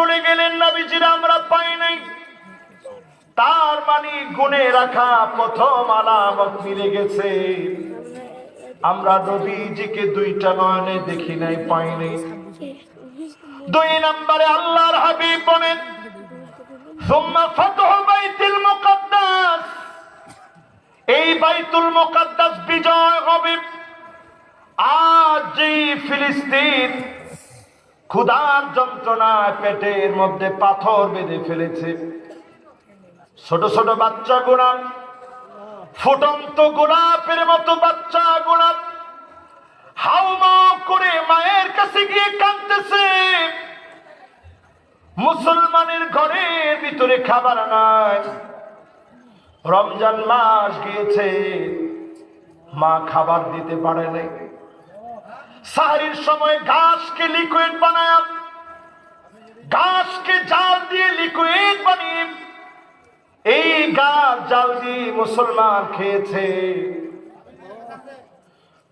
চলে গেলেন নবীজির, আমরা পাই নাই। তার মানে গুনে রাখা প্রথম আলামত মিলে গেছে। আমরা নবীজিকে দুইটা নয়নে দেখি নাই, পাই নাই। দুই নম্বরে আল্লাহর হাবিব বলেন, সুম্মা ফাতহু বাইতুল মুকদ্দাস। এই বাইতুল মুকদ্দাস বিজয় হবে। আজ যে ফিলিস্তিন ক্ষুধার যন্ত্রণায় পেটের মধ্যে পাথর বেঁধে ফেলেছে। ছোট ছোট বাচ্চা গোলাপ ফুটন্ত গোলাপের মতো বাচ্চা গোলাপ হাউমা করে মায়ের কাছে গিয়ে কাঁদতেছে। মুসলমানের ঘরের ভিতরে খাবার নাই। রমজান মাস গিয়েছে, মা খাবার দিতে পারে নাই। সাহারির সময় ঘাসকে লিকুইড বানায়। ঘাসকে জাল দিয়ে লিকুইড বানিয়ে। এই গাছ জাল দিয়ে মুসলমান খেয়েছে।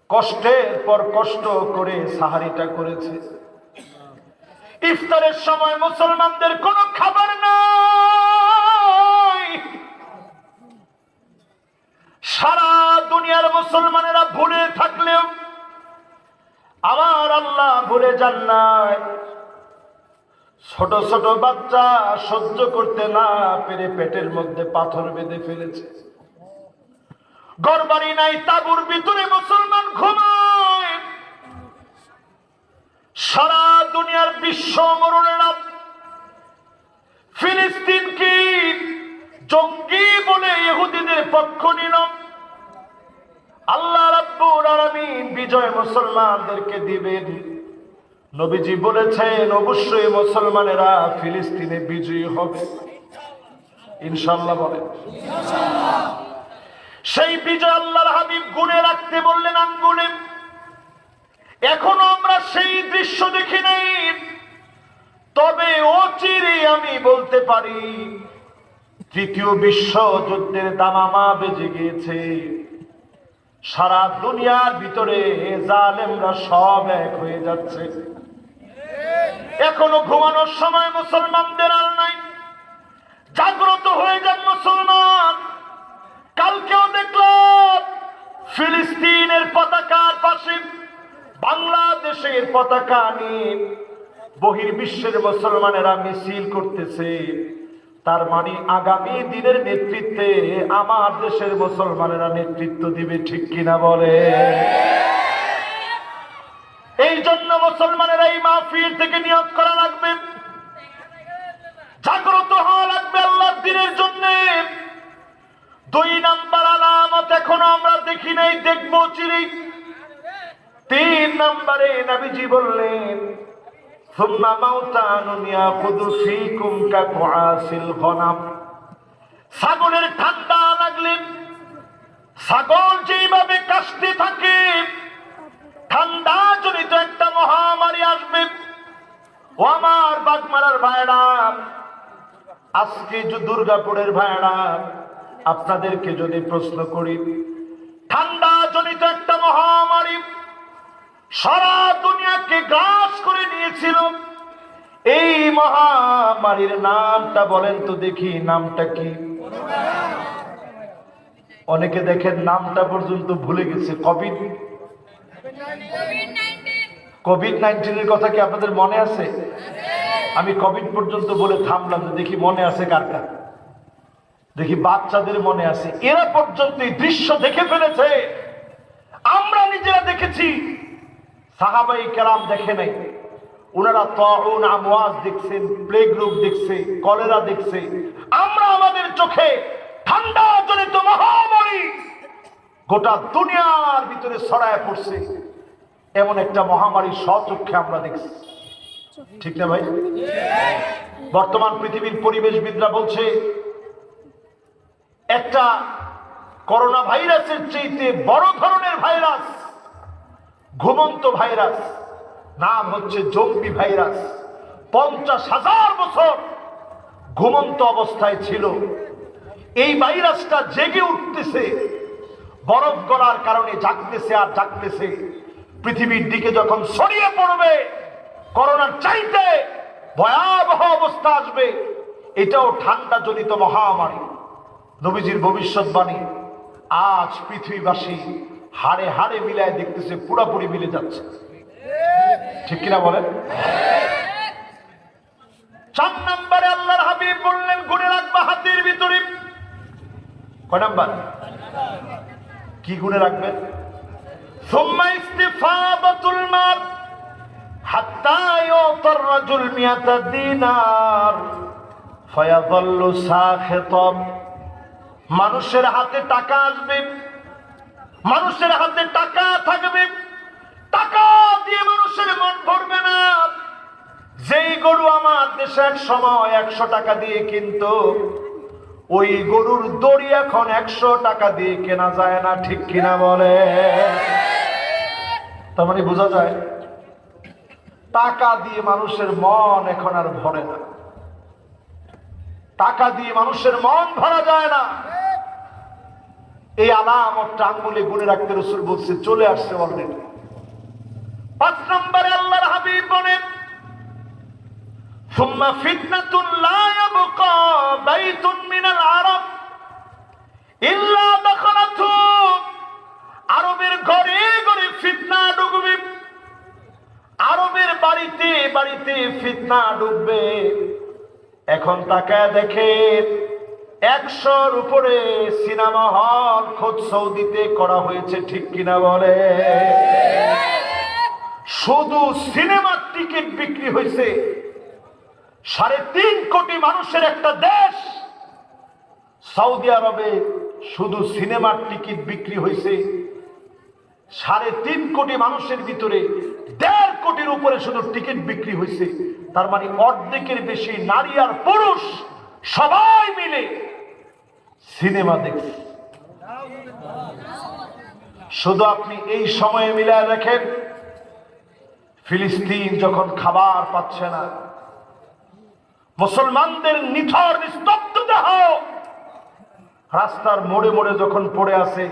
কষ্টের পর কষ্ট করে সাহারিটা করেছে। ইফতারের সময় মুসলমানদের কোনো খাবার নাই। সারা দুনিয়ার মুসলমানেরা ভুলে থাকলেও আমার আল্লাহ ভুলে যান নাই। ছোট ছোট বাচ্চা সহ্য করতে না পেরে পেটের মধ্যে পাথর বেঁধে ফেলেছে। গড়বাড়ি নাই, তাবুর ভিতরে মুসলমান ঘুমায়। সারা দুনিয়ার বিশ্ব মরণেরা ফিলিস্তিনকে জঙ্গি বলে ইহুদিদের পক্ষ নিল? আল্লাহ রাব্বুল আলামিন বিজয় মুসলমানদেরকে দিবেন। নবীজি বলেছেন, অবশ্যই মুসলমানেরা ফিলিস্তিনে বিজয়ী হবে। বলেন। সেই বিজয় আল্লাহর হাবিব গুনে রাখতে বললেন আঙ্গুলে। এখনও আমরা সেই দৃশ্য দেখি নাই। তবে অচিরে আমি বলতে পারি, তৃতীয় বিশ্বযুদ্ধের দামামা বেজে গিয়েছে। সারা দুনিয়ার ভিতরে জালেমরা সব এক হয়ে যাচ্ছে। এখনও ঘুমানোর সময় মুসলমানদের আর নাই। জাগ্রত হয়ে যান মুসলমান। কালকেও দেখলাম ফিলিস্তিনের পতাকার পাশে বাংলাদেশের পতাকা নিয়ে বহির্বিশ্বের মুসলমানেরা মিছিল করতেছে। তার মানে আগামী দিনের নেতৃত্বে আমার দেশের মুসলমানেরা নেতৃত্ব দিবে, ঠিক কিনা বলে? এই জন্য মুসলমানেরা এই মাহফিল থেকে নিয়োগ করা লাগবে। জাগ্রত হওয়া লাগবে আল্লাহ দিনের জন্য। দুই নাম্বার আলামত এখনও আমরা দেখি নাই, দেখব চিরি তিন নাম্বারে নবীজি বললেন ثم موتان ياخذ فيكم كقعاس الغنم ছাগলের ঠান্ডা লাগলে ছাগল যেভাবে কাশতে থাকে ঠান্ডা জনিত একটা মহামারী আসবে ও আমার বাগমারার ভাইরা আজকে যে দুর্গাপুরের ভাইরা আপনাদেরকে যদি প্রশ্ন করি ঠান্ডা জনিত একটা মহামারী সারা দুনিয়াকে গ্রাস করে নিয়েছিল এই মহামারীর নামটা বলেন তো দেখি, নামটা কি? অনেকে দেখেন নামটা পর্যন্ত ভুলে গেছে কোভিড কোভিড নাইন্টিনের কথা কি আপনাদের মনে আছে? আমি কোভিড পর্যন্ত বলে থামলাম দেখি মনে আছে কার কার? দেখি বাচ্চাদের মনে আছে। এরা পর্যন্ত এই দৃশ্য দেখে ফেলেছে। আমরা নিজেরা দেখেছি। সাহাবাই কেরাম দেখে নাই। ওনারা তরুণ আমওয়াজ দেখছেন প্লেগ রোগ দেখছে, কলেরা দেখছে। আমরা আমাদের চোখে ঠান্ডা জনিত মহামারী গোটা দুনিয়ার ভিতরে ছড়ায় পড়ছে। এমন একটা মহামারী স্বচক্ষে আমরা দেখছি। ঠিক না ভাই? বর্তমান পৃথিবীর পরিবেশবিদরা বলছে, একটা করোনা ভাইরাসের চাইতে বড় ধরনের ভাইরাস ঘুমন্ত ভাইরাস। নাম হচ্ছে জম্বি ভাইরাস। পঞ্চাশ হাজার বছর ঘুমন্ত অবস্থায় ছিল। এই ভাইরাসটা জেগে উঠতেছে। বরফ গলার কারণে জাগতেছে আর জাগতেছে। পৃথিবীর দিকে যখন ছড়িয়ে পড়বে, করোনার চাইতে ভয়াবহ অবস্থা আসবে। এটাও ঠান্ডা জনিত মহামারী। নবীজির ভবিষ্যৎবাণী, আজ পৃথিবীবাসী হাড়ে হাড়ে মিলায় দেখতেছে পুরাপুরি মিলে যাচ্ছে ঠিক কিনা বলেন চার নম্বরে আল্লাহর হাবিব বললেন গুণে রাখবা হাতের ভিতরে কয় নাম্বার কি গুণে রাখবেন ثم استفاضة المال حتى يعطى الرجل مئة دينار فيظل ساخطا মানুষের হাতে টাকা আসবে মানুষের হাতে টাকা থাকবে, টাকা দিয়ে মানুষের মন ভরবে না। যেই গরু আমার দেশে এক সময় একশো টাকা দিয়ে কিন্তু, ওই গরুর দড়ি এখন একশো টাকা দিয়ে কেনা যায় না, ঠিক কিনা বলে? তার মানে বোঝা যায়, টাকা দিয়ে মানুষের মন এখন আর ভরে না। টাকা দিয়ে মানুষের মন ভরা যায় না। এই আলামতটা আঙ্গুলে গুনে রাখতে রসুল বলছে চলে আসছে অলরেডি পাঁচ নম্বরে আল্লাহর হাবিব বলেন ثم فتنة لا يبقى بيت من العرب إلا دخلته আরবের ঘরে ঘরে ফিতনা ঢুকবে আরবের বাড়িতে বাড়িতে ফিতনা ঢুকবে এখন তাকায় দেখে একশোর উপরে সিনেমা হল খোঁজ সৌদিতে করা হয়েছে, ঠিক কিনা বলে? শুধু সিনেমার টিকিট বিক্রি হয়েছে। সাড়ে তিন কোটি মানুষের একটা দেশ। সৌদি আরবে শুধু সিনেমার টিকিট বিক্রি হয়েছে। সাড়ে তিন কোটি মানুষের ভিতরে দেড় কোটির উপরে শুধু টিকিট বিক্রি হয়েছে। তার মানে অর্ধেকের বেশি নারী আর পুরুষ সবাই মিলে সিনেমা দেখছে শুধু আপনি এই সময়ে মিলায় দেখেন, ফিলিস্তিন যখন খাবার পাচ্ছে না, মুসলমানদের নিথর, নিস্তব্ধ দেহ রাস্তার মোড়ে মোড়ে যখন পড়ে আছে,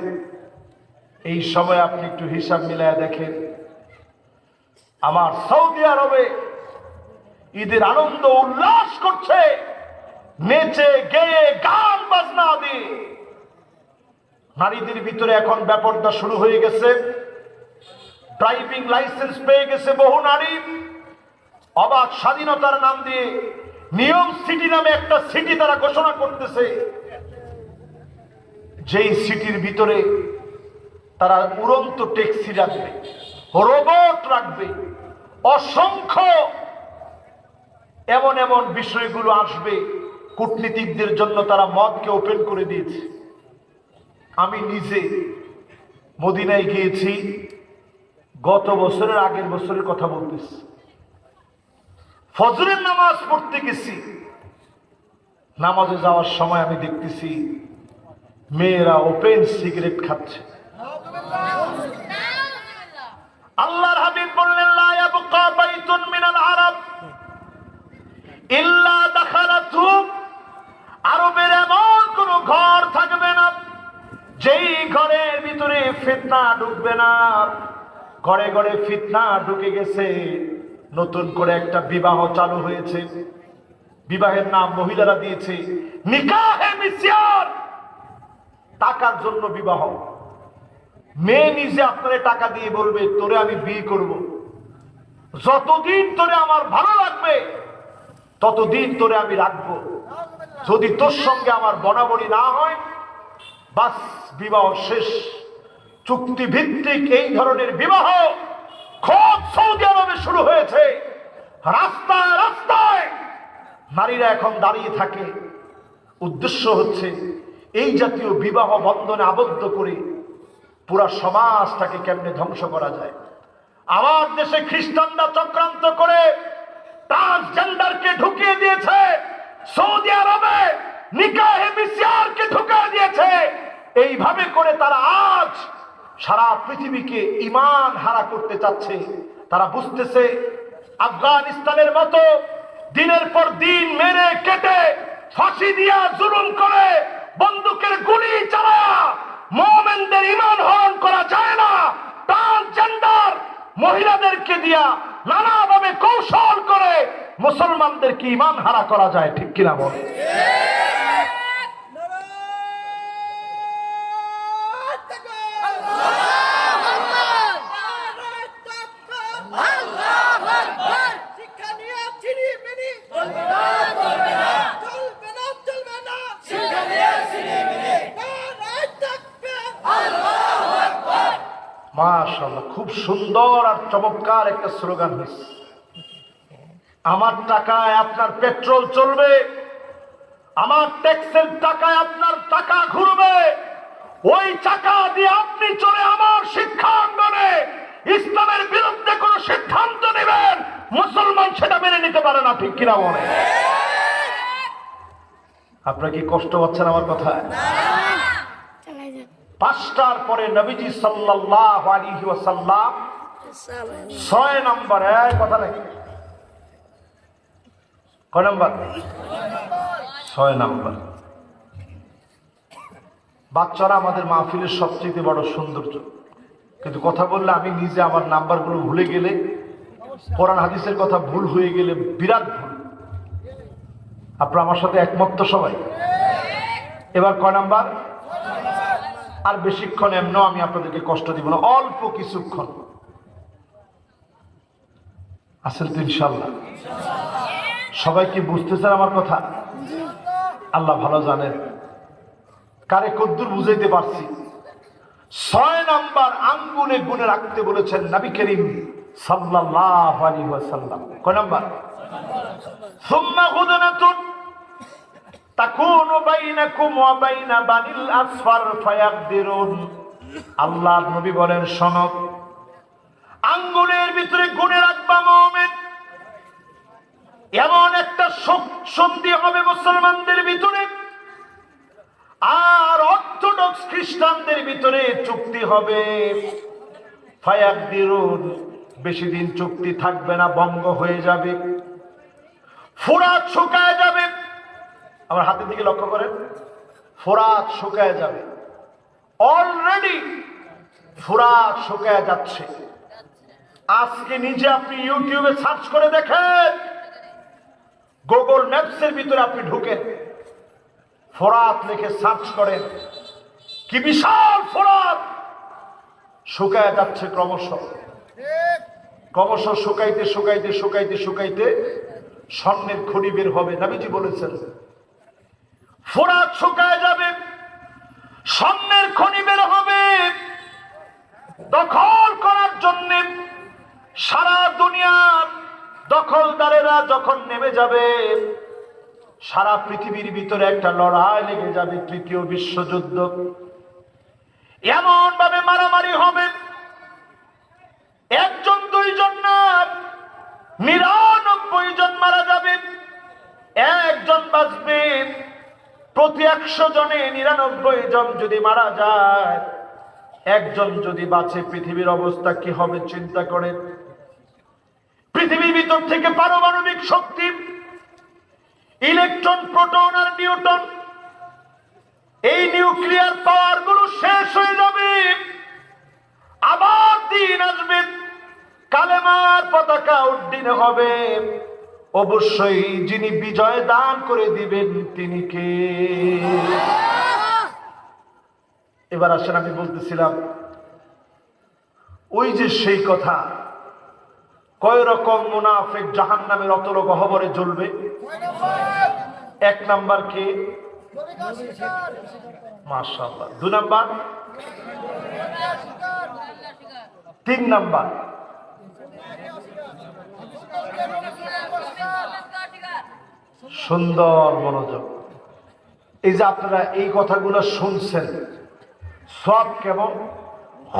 এই সময় আপনি একটু হিসাব মিলায় দেখেন, আমার সৌদি আরবে ঈদের আনন্দ উল্লাস করছে। নেচে গেয়ে গান বাজনা দিয়ে। নারীদের ভিতরে এখন ব্যাপারটা শুরু হয়ে গেছে। ড্রাইভিং লাইসেন্স পেয়ে গেছে বহু নারী। অবাধ স্বাধীনতার নাম দিয়ে নিয়ম সিটি নামে একটা সিটি তারা ঘোষণা করতেছে। যেই সিটির ভিতরে তারা উড়ন্ত ট্যাক্সি রাখবে, রোবট রাখবে, অসংখ্য এমন এমন বিষয়গুলো আসবে। কূটনীতিকদের জন্য তারা মদকে ওপেন করে দিয়েছে। আমি নিজে মদিনায় গিয়েছি, গত বছরের আগের বছরের কথা বলতেছি। ফজরের নামাজ পড়তে গেছি। নামাজে যাওয়ার সময় আমি দেখতেছি, মেয়েরা ওপেন সিগারেট খাচ্ছে। আল্লাহর হাবিব বললেন, লা ইয়াবকা বাইতুন মিনাল আরব ইল্লা দাখালাতহু আরবের এমন কোন ঘর থাকবে না, যেই ঘরের ভিতরে ফিতনা ঢুকবে না। ঘরে ঘরে ফিতনা ঢুকে গেছে, নতুন করে একটা বিবাহ চালু হয়েছে। বিবাহের নাম মহিলারা দিয়েছে টাকার জন্য বিবাহ। মেয়ে নিজে আপনারে টাকা দিয়ে বলবে, তোরে আমি বিয়ে করব। যতদিন তোরে আমার ভালো লাগবে, ততদিন তোরে আমি রাখব। যদি তোর সঙ্গে আমার বনাবনি না হয়, বাস বিবাহ শেষ। চুক্তি ভিত্তিক এই ধরনের বিবাহ খুব সৌদি আরবে শুরু হয়েছে। রাস্তায় রাস্তায় নারীরা এখন দাঁড়িয়ে থাকে। উদ্দেশ্য হচ্ছে এই জাতীয় বিবাহ বন্ধনে আবদ্ধ করে পুরা সমাজটাকে কেমনে ধ্বংস করা যায়। আমার দেশে খ্রিস্টানরা চক্রান্ত করে ট্রান্সজেন্ডারকে ঢুকিয়ে দিয়েছে। সৌদি আরবে নিকাহে মিসিয়ারকে ঢুকিয়ে দিয়েছে। এইভাবে করে তারা আজ সারা পৃথিবীকে ইমান হারা করতে চাচ্ছে। তারা বুঝতেছে আফগানিস্তানের মতো দিনের পর দিন মেরে কেটে ফাঁসি দিয়া জুলুম করে বন্দুকের গুলি চালায়া মোমেনদের ইমান হরণ করা যায় না। ট্রান্সজেন্ডার মহিলাদেরকে দিয়া নানাভাবে কৌশল করে মুসলমানদেরকে ইমান হারা করা যায় ঠিক কিনা বল? খুব সুন্দর আর চমৎকার একটা স্লোগান হয়েছে। আমার টাকায় আপনার পেট্রোল চলবে, আমার ট্যাক্সের টাকায় আপনার টাকা ঘুরবে, ওই টাকা দিয়ে আপনি চলে আমার শিক্ষা অঙ্গনে, ইসলামের বিরুদ্ধে কোন সিদ্ধান্ত নেবেন, মুসলমান সেটা মেনে নিতে পারে না, ঠিক কিনা বলে আপনার কি কষ্ট পাচ্ছেন আমার কথায়? পাঁচটার পরে নবীজি সাল্লাল্লাহু আলাইহি ওয়াসাল্লাম ছয় নম্বর কথা নাকি কয় নম্বর? ছয় নম্বর। বাচ্চারা আমাদের মাহফিলের সবচেয়ে বড় সৌন্দর্য। কিন্তু কথা বললে আমি নিজে আমার নাম্বারগুলো ভুলে গেলে, কোরআন হাদিসের কথা ভুল হয়ে গেলে বিরাট ভুল। আপনারা আমার সাথে একমত তো সবাই? এবার কয় নাম্বার? আর বেশিক্ষণ এমনও আমি আপনাদেরকে কষ্ট দিব না, অল্প কিছুক্ষণ। আছেন তো ইনশাল্লাহ সবাই কি বুঝতেছেন আমার কথা? আল্লাহ ভালো জানেন। কারে কদ্দুর বুঝাইতে পারছি? ছয় নাম্বার আঙ্গুলে গুনে রাখতে বলেছেন নবী করিম সাল্লাল্লাহু আলাইহি ওয়াসাল্লাম। কয় নাম্বার? সুম্মা গুদনাতুন তাকুনু বাইনাকুম ওয়া বাইনা বানিল আসফার ফায়াকদিরুন। আল্লাহ নবী বলেন, শোনো, আঙ্গুলের ভিতরে গুনে রাখবা মুমিন। এমন একটা সন্ধি হবে মুসলমানদের ভিতরে, আর অর্থোডক্স খ্রিস্টানদের ভিতরে চুক্তি হবে। ফায়াকদিরুন, বেশি দিন চুক্তি থাকবে না, বঙ্গ হয়ে যাবে। ফুরাত শুকায় যাবে। আমার হাতের দিকে লক্ষ্য করেন। ফোরাত শুকায় যাবে। অলরেডি ফোরাত শুকায় যাচ্ছে। আজকে নিজে আপনি ইউটিউবে সার্চ করে দেখেন। গুগল ম্যাপসের ভিতরে আপনি ঢুকেন। ফোরাত লিখে সার্চ করেন। কি বিশাল ফোরাত! শুকায় যাচ্ছে ক্রমশ। ক্রমশ শুকাইতে শুকাইতে শুকাইতে শুকাইতে স্বর্ণের খড়ি বের হবে নাবিজি বলেছেন। ফোরাত শুকায় যাবে, স্বর্ণের খনি বের হবে। দখল করার জন্য সারা দুনিয়ার দখলদারেরা যখন নেমে যাবে, সারা পৃথিবীর ভিতরে একটা লড়াই লেগে যাবে তৃতীয় বিশ্বযুদ্ধ। এমন ভাবে মারামারি হবে। একজন, দুইজন না, নিরানব্বই জন মারা যাবে। একজন বাঁচবে। প্রতি একশো জনে নিরানব্বই জন যদি মারা যায়, একজন যদি বাঁচে, পৃথিবীর অবস্থা কি হবে চিন্তা করেন পৃথিবীর ভিতর থেকে পারমাণবিক শক্তি, ইলেকট্রন, প্রোটন আর নিউটন, এই নিউক্লিয়ার পাওয়ারগুলো শেষ হয়ে যাবে। আবার দিন আসবে, কালেমার পতাকা উড্ডীন হবে। অবশ্যই যিনি বিজয় দান করে দিবেন, তিনি কে? এবার আসেন, আমি বলতেছিলাম, ওই যে সেই কথা কয় রকম মুনাফেক জাহান নামের অতল গহবরে জ্বলবে? এক নাম্বার কে? মাশাআল্লাহ। দু নাম্বার? তিন নাম্বার? সুন্দর মনোযোগ। এই যে আপনারা এই কথাগুলো শুনছেন, সব কেমন?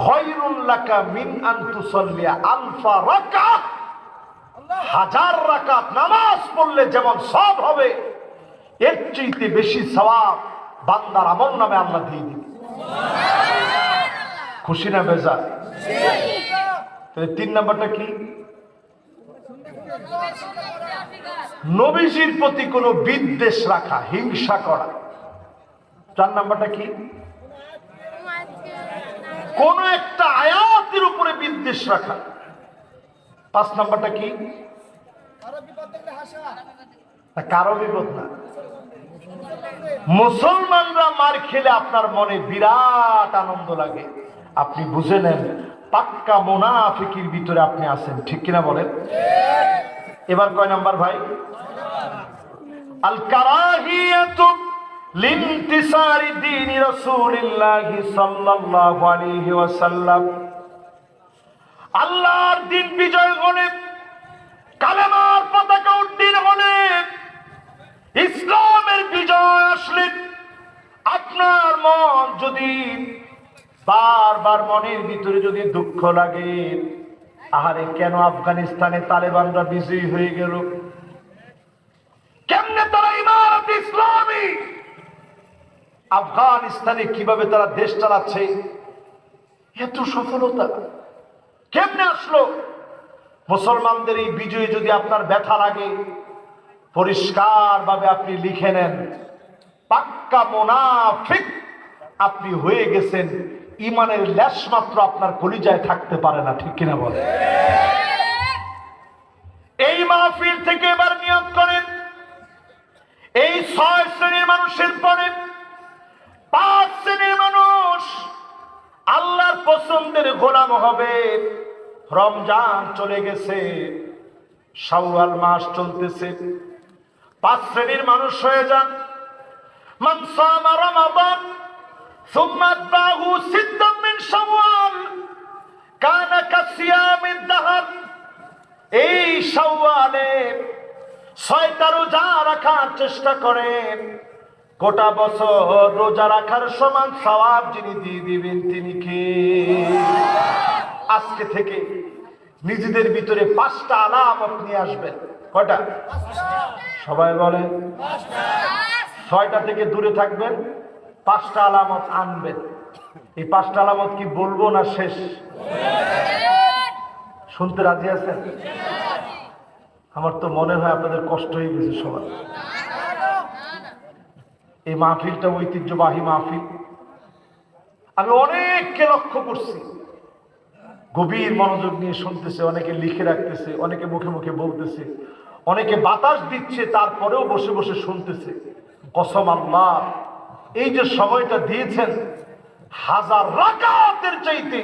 খয়রুল্লাকা মিন আন্তুসল্লিয়া আলফা রাকা। হাজার রাকাত নামাজ পড়লে যেমন সব হবে, এর চাইতে বেশি সওয়াব বান্দার আমল নামে আল্লাহ দিয়ে দিবে খুশি না বেজা তিন নাম্বারটা কি? নবীজির প্রতি কোনো বিদ্বেষ রাখা, হিংসা করা। চার নাম্বারটা কি? কোন একটা আয়াতের উপরে বিদ্বেষ রাখা। পাঁচ নাম্বারটা কি? কারও বিপদ না। মুসলমানরা মার খেলে আপনার মনে বিরাট আনন্দ লাগে। আপনি বুঝে নেন, পাক্কা মোনাফিকির ভিতরে আপনি আছেন, ঠিক কিনা বলেন? এবার কয় নাম্বার ভাই? আল কারাহিয়াতু লিনতিসারি দীনি রাসূলিল্লাহি সাল্লাল্লাহু আলাইহি ওয়াসাল্লাম। আল্লাহর দিন বিজয় হলে, কালেমার পতাকা উড্ডীন হলে, ইসলামের বিজয় আসলে আপনার মন যদি বারবার মনের ভিতরে যদি দুঃখ লাগে, আহারে কেন আফগানিস্তানে তালেবানরা বিজয়ী হয়ে গেল? কেমনে তারা ইমারত ইসলামী আফগানিস্তানে কীভাবে তারা দেশ চালাচ্ছে, এত সফলতা। কেমনে আসলো? মুসলমানদের এই বিজয়ে যদি আপনার ব্যথা লাগে পরিষ্কার ভাবে আপনি লিখে নেন, পাক্কা মোনাফিক আপনি হয়ে গেছেন, ইমানের ল্যাশ মাত্র আপনার কলিজায় থাকতে পারে না, ঠিক কিনা বলে এই মাহফিল থেকে এবার নিয়োগ করেন, এই ছয় শ্রেণির মানুষের পরে পাঁচ শ্রেণির মানুষ, আল্লাহর পছন্দের গোলাম হবে। রমজান চলে গেছে সাওয়াল মাস চলতেছে। পাঁচ শ্রেণির মানুষ হয়ে যান। এই রাখার চেষ্টা করেন। গোটা বছর রোজা রাখার সমান সওয়াব যিনি দিয়ে দিবেন তিনি কে? আজকে থেকে নিজেদের ভিতরে পাঁচটা আলামত আপনি আসবেন। কয়টা? সবাই বলেন ছয়টা থেকে দূরে থাকবেন, পাঁচটা আলামত আনবেন। এই পাঁচটা আলামত কি বলব না শেষ? শুনতে রাজি আছেন? আমার তো মনে হয় আপনাদের কষ্ট হয়ে গেছে সবার। এই মাহফিলটা ঐতিহ্যবাহী মাহফিল। আমি অনেককে লক্ষ্য করছি। গভীর মনোযোগ নিয়ে শুনতেছে, অনেকে লিখে রাখতেছে, অনেকে মুখে মুখে বলতেছে, অনেকে বাতাস দিচ্ছে, তারপরেও বসে বসে শুনতেছে। কসম আল্লাহ, এই যে সময়টা দিয়েছেন, হাজার রাকাতের চাইতে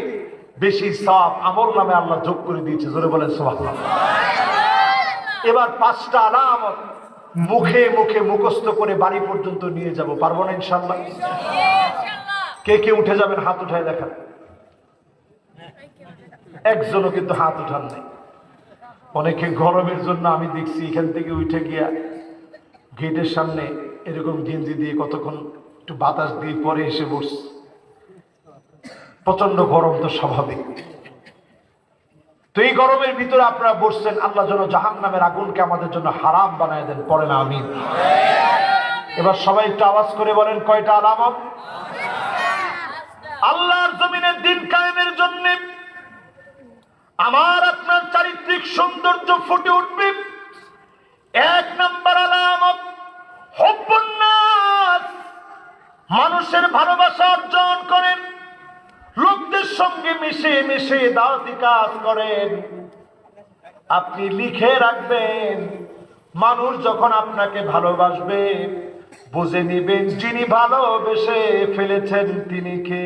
বেশি সাপ আমল নামে আল্লাহ যোগ করে দিয়েছে। জোরে বলেন সোহাল্লাহ এবার পাঁচটা আলামত। মুখে মুখে মুখস্থ করে বাড়ি পর্যন্ত নিয়ে যাব, পারব না ইনশাল্লাহ কে কে উঠে যাবেন, হাত উঠায় দেখান। একজনও কিন্তু হাত উঠান নাই। অনেকে গরমের জন্য আমি দেখছি, এখান থেকে উঠে গিয়া গেটের সামনে এরকম গেঞ্জি দিয়ে কতক্ষণ একটু বাতাস দিয়ে পরে এসে বসছে। প্রচণ্ড গরম তো স্বাভাবিক। তো এই গরমের ভিতরে আপনারা বসছেন, আল্লাহ যেন জাহান নামের আগুনকে আমাদের জন্য হারাম বানায় দেন। পরে না আমিন। এবার সবাই একটু আওয়াজ করে বলেন, কয়টা আলামত আল্লাহর জমিনের দিন কায়েমের জন্য আমার আপনার চারিত্রিক সৌন্দর্য ফুটে উঠবে। এক নম্বর আলামত হব্বন্নাস মানুষের ভালোবাসা অর্জন করেন। লোকদের সঙ্গে মিশে মিশে দাওয়াতি কাজ করেন। আপনি লিখে রাখবেন। মানুষ যখন আপনাকে ভালোবাসবে, বুঝে নিবেন যিনি ভালোবেসে ফেলেছেন তিনি কে।